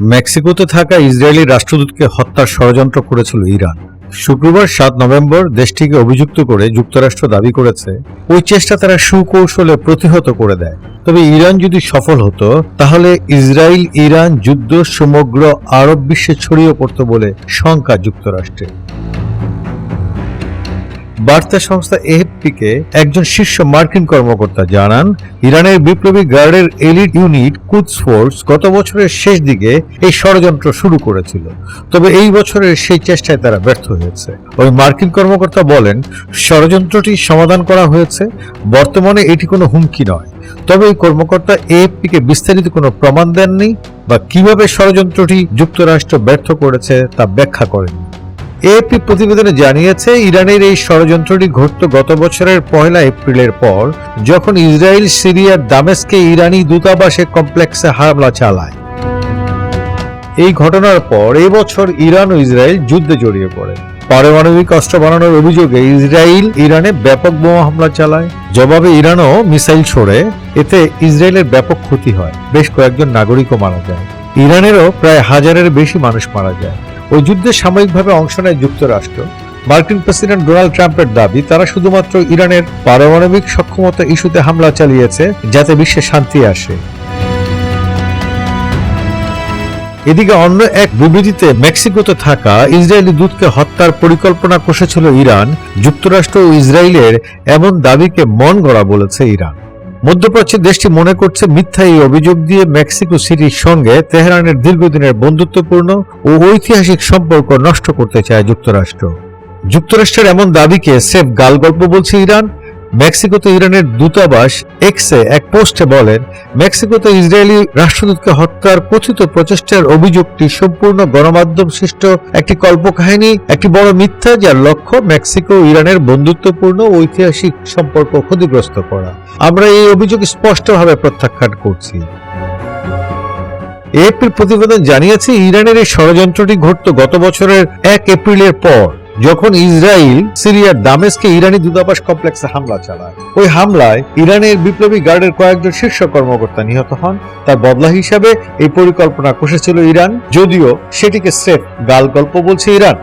মেক্সিকোতে থাকা ইসরায়েলি রাষ্ট্রদূতকে হত্যার ষড়যন্ত্র করেছিল ইরান। শুক্রবার সাত নভেম্বর দেশটিকে অভিযুক্ত করে যুক্তরাষ্ট্র দাবি করেছে, ওই চেষ্টা তারা সুকৌশলে প্রতিহত করে দেয়। তবে ইরান যদি সফল হতো, তাহলে ইসরায়েল, ইরান যুদ্ধ সমগ্র আরব বিশ্বে ছড়িয়ে পড়ত বলে শঙ্কা যুক্তরাষ্ট্রের। বার্তা সংস্থা এএফপিকে একজন শীর্ষ মার্কিন কর্মকর্তা জানান, ইরানের বিপ্লবী গার্ডের এলিট ইউনিট কুদস ফোর্স গত বছরের শেষ দিকে এই ষড়যন্ত্র শুরু করেছিল। তবে এই বছরের সেই চেষ্টায় তারা ব্যর্থ হয়েছে। ওই মার্কিন কর্মকর্তা বলেন, ষড়যন্ত্রটি সমাধান করা হয়েছে, বর্তমানে এটি কোনো হুমকি নয়। তবে এই কর্মকর্তা এএফপিকে বিস্তারিত কোনো প্রমাণ দেননি বা কীভাবে ষড়যন্ত্রটি যুক্তরাষ্ট্র ব্যর্থ করেছে তা ব্যাখ্যা করেননি। এএপি প্রতিবেদনে জানিয়েছে, ইরানের এই ষড়যন্ত্রটি ঘটত গত বছরের পয়লা এপ্রিলের পর, যখন ইসরায়েল সিরিয়ার দামেস্কে ইরানি দূতাবাসে কমপ্লেক্সে হামলা চালায়। এই ঘটনার পর এবছর ইরান ও ইসরায়েল যুদ্ধে জড়িয়ে পড়ে। পারমাণবিক অস্ত্র বানানোর অভিযোগে ইসরায়েল ইরানে ব্যাপক বোমা হামলা চালায়। জবাবে ইরানও মিসাইল ছোড়ে, এতে ইসরায়েলের ব্যাপক ক্ষতি হয়। বেশ কয়েকজন নাগরিকও মারা যায়। ইরানেরও প্রায় হাজারের বেশি মানুষ মারা যায়। ওই যুদ্ধে সাময়িকভাবে অংশ নেয় যুক্তরাষ্ট্র। মার্কিন প্রেসিডেন্ট ডোনাল্ড ট্রাম্পের দাবি, তারা শুধুমাত্র ইরানের পারমাণবিক সক্ষমতা ইস্যুতে হামলা চালিয়েছে যাতে বিশ্বে শান্তি আসে। এদিকে অন্য এক বিবৃতিতে মেক্সিকোতে থাকা ইসরায়েলি দূতকে হত্যার পরিকল্পনা কষেছিল ইরান, যুক্তরাষ্ট্র ও ইসরায়েলের এমন দাবিকে মন গড়া বলেছে ইরান। মধ্যপ্রাচ্যের দেশটি মনে করছে মিথ্যা এই অভিযোগ দিয়ে মেক্সিকো সিটির সঙ্গে তেহরানের দীর্ঘদিনের বন্ধুত্বপূর্ণ ও ঐতিহাসিক সম্পর্ক নষ্ট করতে চায় যুক্তরাষ্ট্র। যুক্তরাষ্ট্রের এমন দাবিকে সেফ গালগল্প বলছে ইরান। মেক্সিকোতে ইরানের দূতাবাস এক্সে এক পোস্টে বলেন, মেক্সিকোতে ইসরায়েলি রাষ্ট্রদূতকে হত্যার কথিত প্রচেষ্টার অভিযোগটি সম্পূর্ণ গণমাধ্যম সৃষ্ট একটি কল্পকাহিনী, একটি বড় মিথ্যা যার লক্ষ্য মেক্সিকো ইরানের বন্ধুত্বপূর্ণ ঐতিহাসিক সম্পর্ক ক্ষতিগ্রস্ত করা। আমরা এই অভিযোগ স্পষ্টভাবে প্রত্যাখ্যান করছি। এপ্রিল প্রতিবেদন জানিয়েছে, ইরানের এই ষড়যন্ত্রটি ঘটত গত বছরের এক এপ্রিলের পর। যখন ইসরায়েল, সিরিয়ার দামেস্কে ইরানি দূতাবাস কমপ্লেক্সে হামলা চালায়। ওই হামলায় ইরানের বিপ্লবী গার্ডের কয়েকজন শীর্ষ কর্মকর্তা নিহত হন। তার বদলা হিসাবে এই পরিকল্পনা কষেছিল ইরান, যদিও সেটিকে স্রেফ গাল গল্প বলছে ইরান।